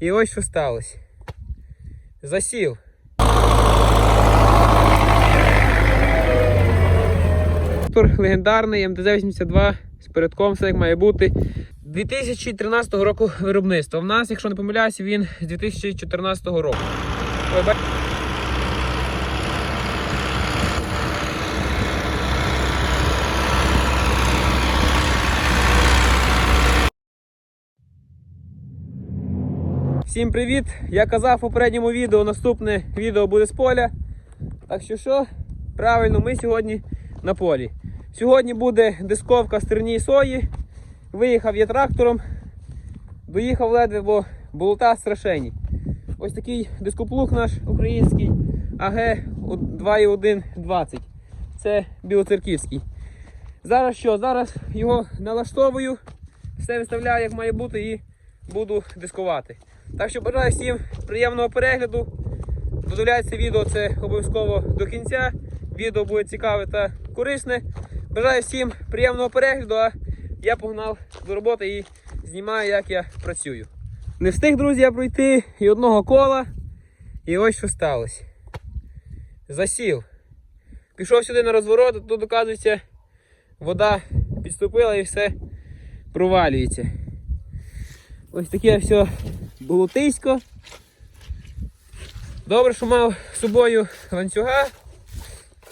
І ось що сталося. Засів. Тур легендарний МТЗ-82 з передком, все як має бути. 2013 року виробництва. В нас, якщо не помиляюся, він з 2014 року. Всім привіт! Я казав в попередньому відео, наступне відео буде з поля. Так що що? Правильно, ми сьогодні на полі. Сьогодні буде дисковка стерній сої. Виїхав я трактором, доїхав ледве, бо болота страшенні. Ось такий дископлуг наш український АГ 2.1.20. Це білоцерківський. Зараз що? Зараз його налаштовую, все виставляю, як має бути, і буду дискувати. Так що бажаю всім приємного перегляду. Додивляйте відео це обов'язково до кінця. Відео буде цікаве та корисне. Бажаю всім приємного перегляду, а я погнав до роботи і знімаю, як я працюю. Не встиг, друзі, пройти і одного кола. І ось що сталося. Засів. Пішов сюди на розворот, тут, оказується, вода підступила і все провалюється. Ось таке все болотисько. Добре, що мав з собою ланцюга.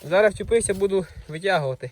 Зараз вчепився, буду витягувати.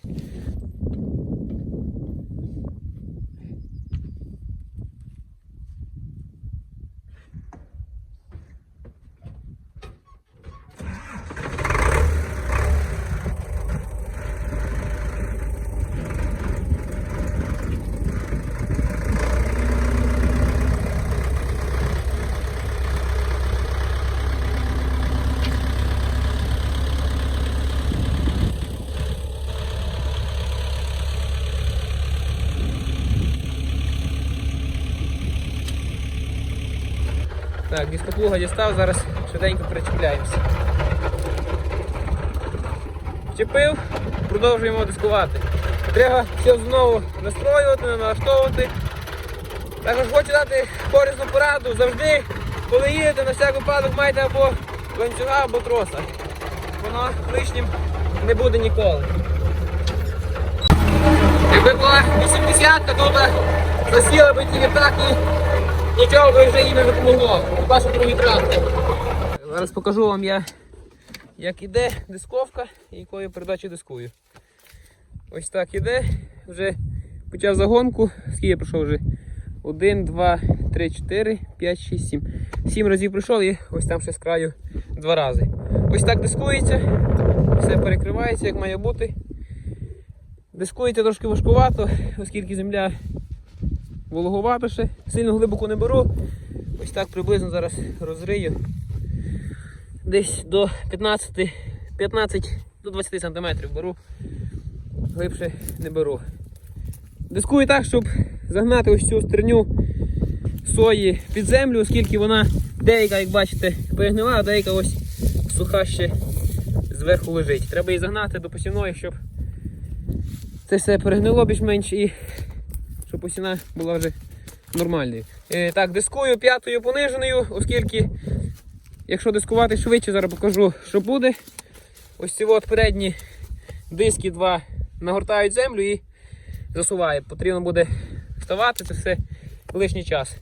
Так, дістав, зараз швиденько причіпляємося. Вчепив, продовжуємо дискувати. Треба все знову настроювати, налаштовувати. Також хочу дати корисну пораду. Завжди, коли їдете, на всяк випадок майте або ланцюга, або троса. Воно лишнім не буде ніколи. Якби була 80 то тут засіла би тільки так і нічого би вже їй не допомогло. Що другий трактор. Зараз покажу вам я, як іде дисковка і якою передачі дискую. Ось так іде. Вже почав загонку. Скільки я пройшов вже? 1, 2, 3, 4, 5, 6, 7. 7 разів пройшов і ось там ще з краю два рази. Ось так дискується. Все перекривається, як має бути. Дискується трошки важкувато, оскільки земля вологувато ще, сильно глибоко не беру. Ось так приблизно зараз розрию. Десь до 15, 15 до 20 см беру, глибше не беру. Дискую так, щоб загнати ось цю стерню сої під землю, оскільки вона деяка, як бачите, перегнила, а деяка ось суха ще зверху лежить. Треба її загнати до посівної, щоб це все перегнило більш-менш і щоб посіна була вже нормальною. Е, так, дискую п'ятою пониженою, оскільки, якщо дискувати швидше, зараз покажу, що буде. Ось ці от передні диски два нагортають землю і засуває. Потрібно буде вставати, це все лишній час.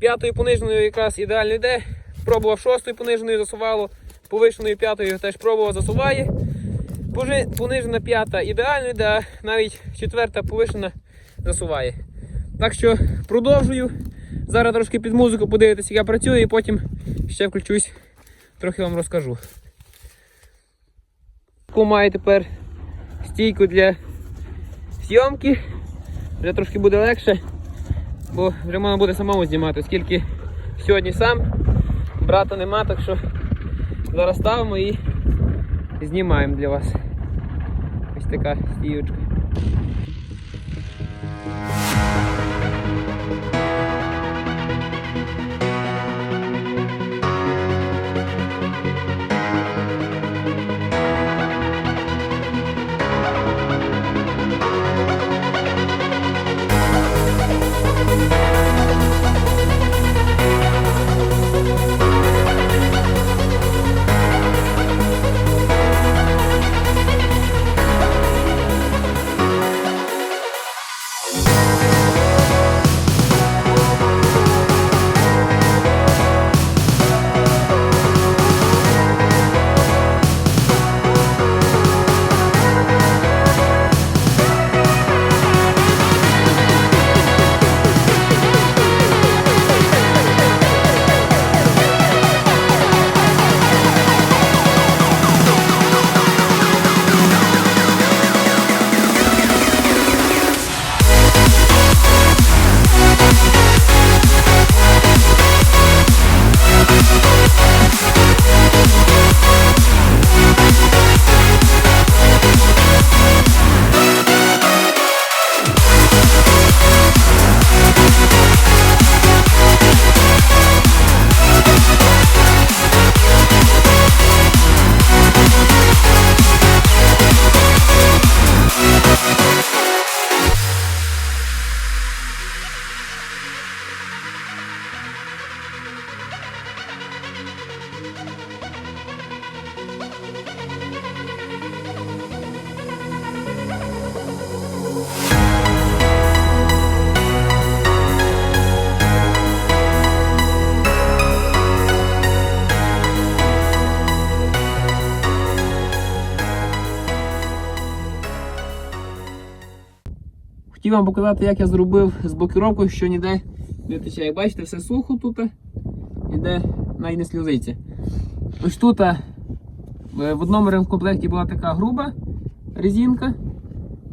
П'ятою пониженою якраз ідеально йде. Пробував шостою пониженою засувало, повишеною п'ятою теж пробував засуває. Понижена п'ята ідеально йде, а навіть четверта повишена засуває. Так що продовжую. Зараз трошки під музику подивитися, як я працюю, і потім ще включусь, трохи вам розкажу. Маю тепер стійку для зйомки. Вже трошки буде легше, бо вже можна буде самому знімати, оскільки сьогодні сам, брата нема, так що зараз ставимо і знімаємо для вас. Ось така стійочка. Хотів вам показати, як я зробив з блокіровкою, що ніде не тече. Як бачите, все сухо тут, іде навіть не сльозиться. Ось тут е, в одному ремкомплекті була така груба резинка,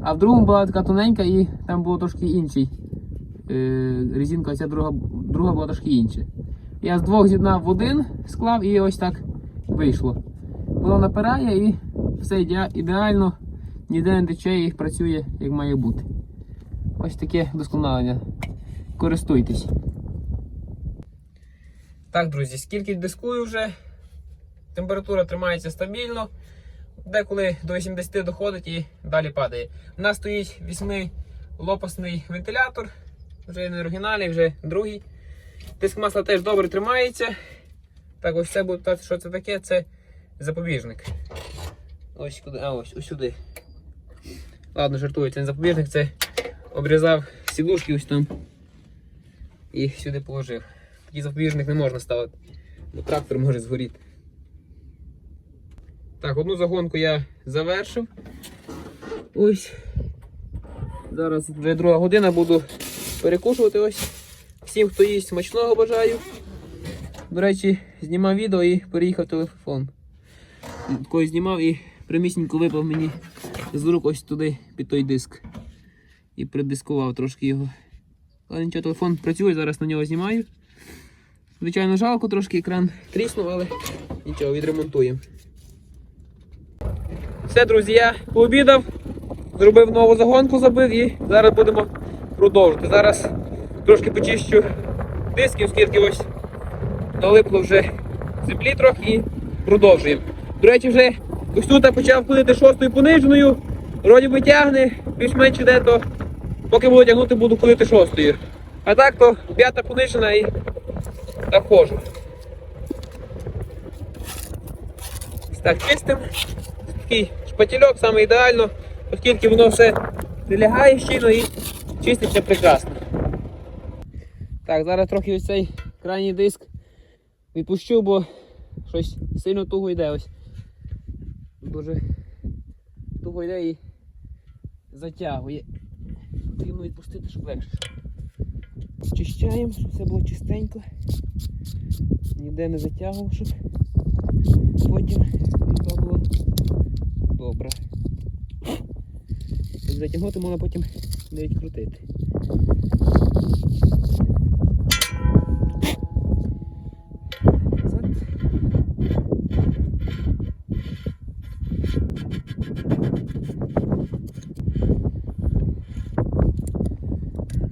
а в другому була така тоненька і там було трошки інший. Е, резинка, а ця друга, друга була трошки інша. Я з двох з'єднав в один, склав і ось так вийшло. Воно напирає і все ідеально, ніде не тече і працює як має бути. Ось таке вдосконалення. Користуйтесь. Так, друзі, скільки дискую вже, температура тримається стабільно, деколи до 80 доходить і далі падає. У нас стоїть 8-лопасний вентилятор, вже не оригінальний, вже другий. Тиск масла теж добре тримається. Так, ось це буде, що це таке? Це запобіжник. Ось куди, а ось, ось сюди. Ладно, жартую, це не запобіжник, це обрізав сідушки ось там і сюди положив. Такий запобіжник не можна ставити, бо трактор може згоріти. Так, одну загонку я завершив. Ось. Зараз вже друга година буду перекушувати ось. Всім, хто їсть смачного бажаю. До речі, знімав відео і переїхав телефон. Когось знімав і примісненько випав мені з рук ось туди під той диск. І придискував трошки його. Але нічого, телефон працює, зараз на нього знімаю. Звичайно, жалко, трошки екран тріснув, але нічого, відремонтуємо. Все, друзі, я пообідав, зробив нову загонку, забив і зараз будемо продовжити. Зараз трошки почищу диски, оскільки ось налипло вже землі трохи і продовжуємо. До речі, вже ось тут почав ходити шостою пониженою, вроді би тягне, більш-менш іде, то поки буду тягнути, буду ходити шостою. А так то п'ята понижена і так ходжу. Так чистим. Такий шпатільок саме ідеально, оскільки воно все прилягає щільно і чиститься прекрасно. Так, зараз трохи ось цей крайній диск відпущу, бо щось сильно туго йде ось. Дуже туго йде і затягує. Потрібно відпустити, щоб легше. Чищаємо, щоб все було чистенько. Ніде не затягував, щоб потім різьба було добре. Затягнути можна потім навіть крутити. Назад.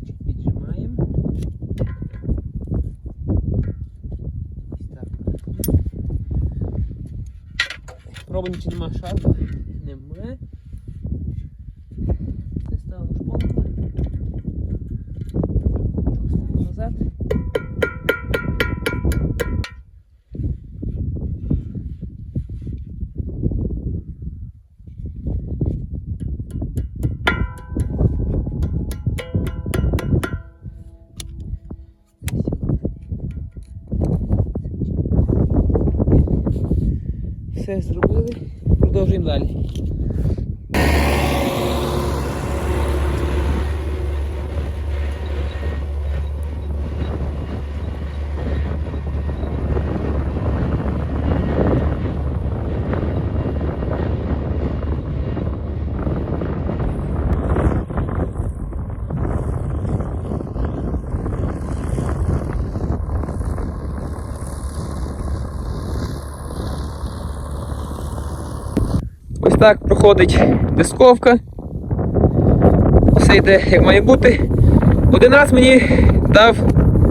Чуть піджимаємо. Ось так. Пробуємо, чи нема Все зробили, продовжуємо далі. Так проходить дисковка. Все йде як має бути. Один раз мені дав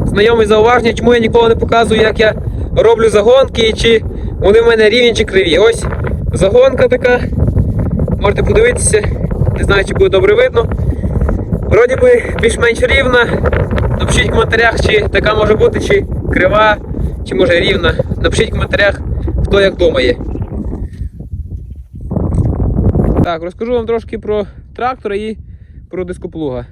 знайомий зауваження, чому я ніколи не показую, як я роблю загонки, чи вони в мене рівні чи криві. Ось загонка така. Можете подивитися, не знаю, чи буде добре видно. Вроді би більш-менш рівна. Напишіть в коментарях, чи така може бути, чи крива, чи може рівна. Напишіть в коментарях, хто як думає. Так, розкажу вам трошки про трактора і про дископлуга.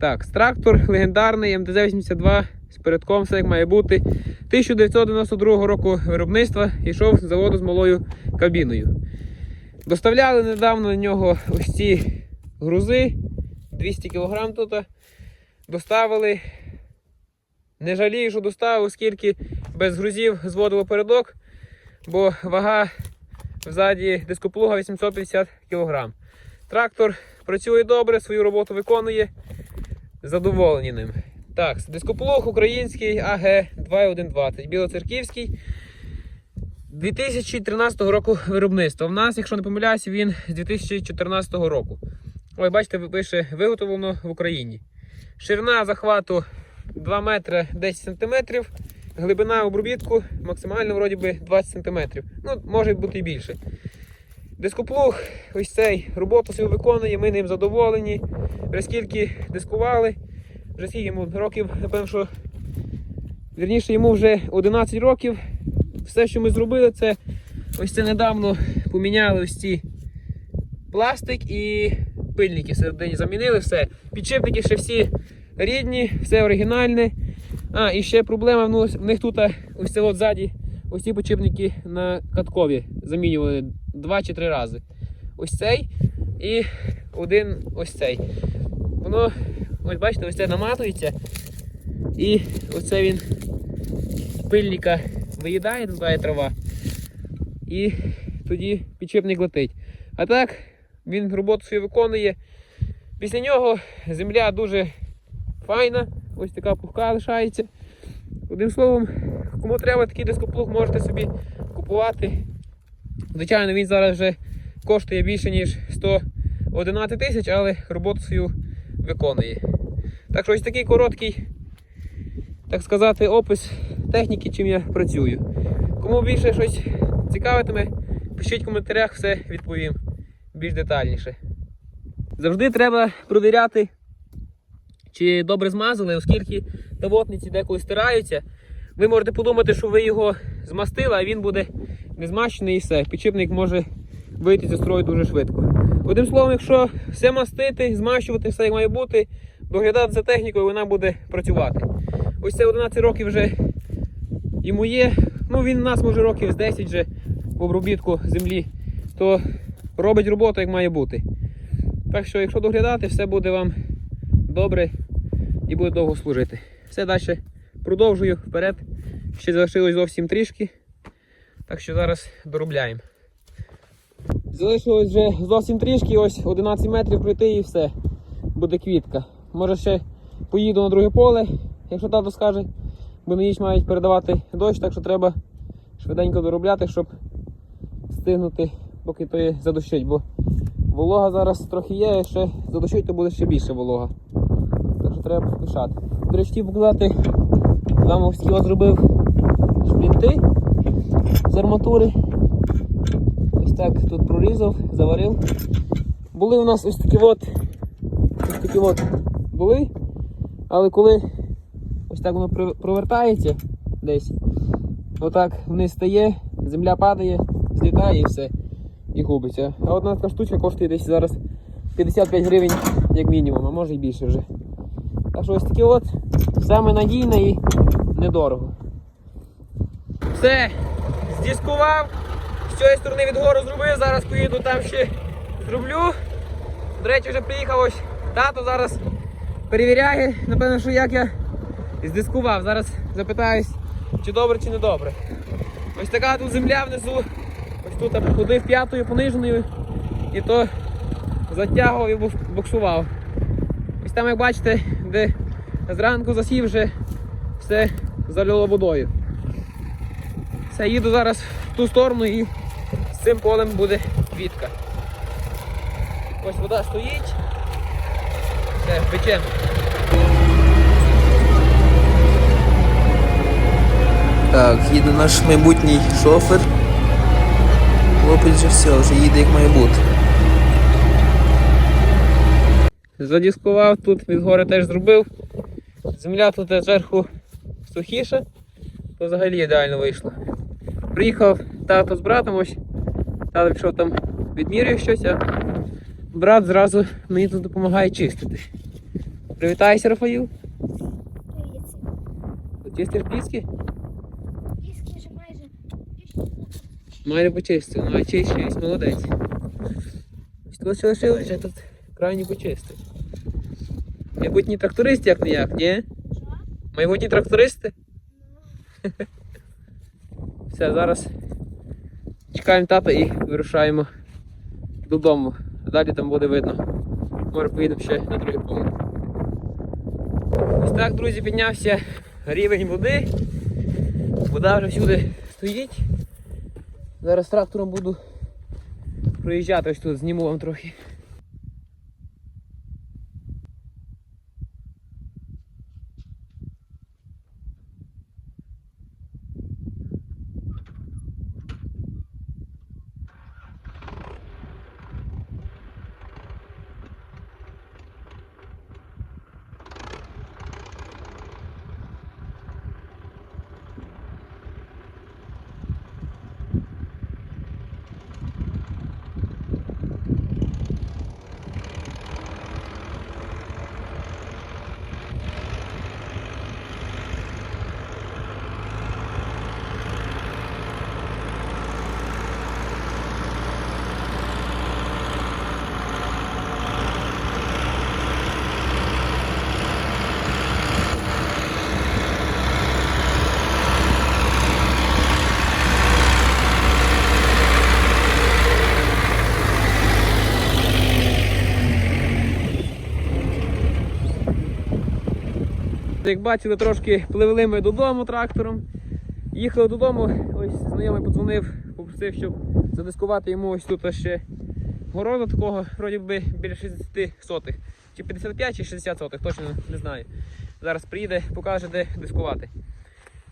Так, трактор легендарний МТЗ-82 з передком, все як має бути. 1992 року виробництва йшов з заводу з малою кабіною. Доставляли недавно на нього ось ці грузи 200 кг тут. Доставили. Не жалію, що доставив, оскільки без грузів зводило передок, бо вага взаді дископлуга 850 кг. Трактор працює добре, свою роботу виконує. Задоволені ним. Так, дископлуг український АГ 2120, білоцерківський. 2013 року виробництва. В нас, якщо не помиляюся, він з 2014 року. Ой, бачите, пише виготовлено в Україні. Ширина захвату 2 метри 10 сантиметрів. Глибина обробітку максимально вроді би 20 сантиметрів. Ну, може бути і більше. Дископлуг, ось цей роботу свою виконує, ми ним задоволені. Вже скільки дискували, вже скільки йому років, напевно, що вірніше йому вже 11 років. Все, що ми зробили, це ось це недавно поміняли ось ці пластик і пильники всередині замінили все. Підшипники ще всі рідні, все оригінальне. А, і ще проблема ну, в них тут ось це от ззаді, ось ці підшипники на каткові замінювали два чи три рази. Ось цей і один ось цей. Воно, ось бачите, ось це наматується. І оце він пильника виїдає, тут є трава. І тоді підшипник летить. А так, він роботу свою виконує. Після нього земля дуже файна, ось така пухка лишається. Одним словом, кому треба такий дископлуг, можете собі купувати. Звичайно, він зараз вже коштує більше, ніж 111 тисяч, але роботу свою виконує. Так що ось такий короткий, так сказати, опис техніки, чим я працюю. Кому більше щось цікавитиме, пишіть в коментарях, все відповім більш детальніше. Завжди треба провіряти, чи добре змазали, оскільки тавотниці деколи стираються. Ви можете подумати, що ви його змастили, а він буде не змащений і все. Підшипник може вийти зі строю дуже швидко. Одним словом, якщо все мастити, змащувати, все як має бути, доглядати за технікою, вона буде працювати. Ось це 11 років вже йому є. Ну він у нас може років з 10 вже в обробітку землі, то робить роботу як має бути. Так що, якщо доглядати, все буде вам добре і буде довго служити. Все далі продовжую вперед. Ще залишилось зовсім трішки. Так що зараз доробляємо. Залишилось вже зовсім трішки, ось 11 метрів пройти і все. Буде квітка. Може ще поїду на друге поле, якщо тато скаже, бо на ніч мають передавати дощ, так що треба швиденько доробляти, щоб встигнути, поки то є задощить, бо волога зараз трохи є, ще задощить, то буде ще більше волога. Треба поспішати. До речі, показати, вам такі зробив шплінти з арматури. Ось так тут прорізав, заварив. Були у нас ось такі от, ось такі от були, але коли ось так воно провертається десь, отак вниз стає, земля падає, злітає і все, і губиться. А одна така штучка коштує десь зараз 55 гривень як мінімум, а може і більше вже. Так що ось таке от саме надійне і недорого. Все, здіскував. З цієї сторони від гору зробив, зараз поїду там ще зроблю. До речі, вже приїхав ось тато зараз перевіряє, напевно, що як я здискував. Зараз запитаюсь, чи добре, чи не добре. Ось така тут земля внизу. Ось тут ходив п'ятою пониженою і то затягував і буксував. Ось там, як бачите, де зранку засів вже все залило водою. Все, їду зараз в ту сторону і з цим полем буде квітка. Ось вода стоїть. Все, печемо. Так, їде наш майбутній шофер. Хлопець вже все, вже їде як має бути. Задіскував, тут від гори теж зробив. Земля тут зверху сухіша, то взагалі ідеально вийшло. Приїхав тато з братом, ось тато пішов там відмірює щось, а брат зразу мені тут допомагає чистити. Привітайся, Рафаїл. Чистиш піски? Піски вже майже Майже почистив, ну а чистиш, молодець. Ось тут ще лишилось, тут крайні почистив. Майбутні трактористи як не як, ні? Майбутні трактористи? Все, зараз чекаємо тата і вирушаємо додому. Далі там буде видно. Може поїдемо ще на другий пункт. Ось так, друзі, піднявся рівень води. Вода вже всюди стоїть. Зараз трактором буду проїжджати ось тут, зніму вам трохи. Як бачили, трошки пливли ми додому трактором. Їхали додому, ось знайомий подзвонив, попросив, щоб задискувати йому ось тут ще городу такого, вроді би біля 60 сотих. Чи 55, чи 60 сотих, точно не знаю. Зараз приїде, покаже, де дискувати.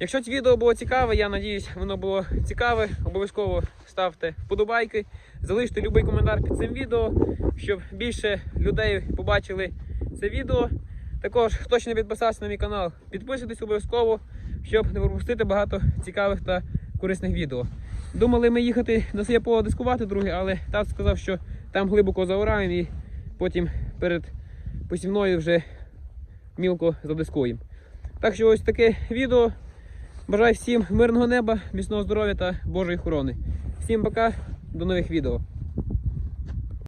Якщо це відео було цікаве, я надіюсь, воно було цікаве. Обов'язково ставте вподобайки, залиште будь-який коментар під цим відео, щоб більше людей побачили це відео. Також, хто ще не підписався на мій канал, підписуйтесь обов'язково, щоб не пропустити багато цікавих та корисних відео. Думали ми їхати до своє поле дискувати, друге, але тато сказав, що там глибоко заораємо і потім перед посівною вже мілко задискуємо. Так що ось таке відео. Бажаю всім мирного неба, міцного здоров'я та Божої охорони. Всім пока, до нових відео.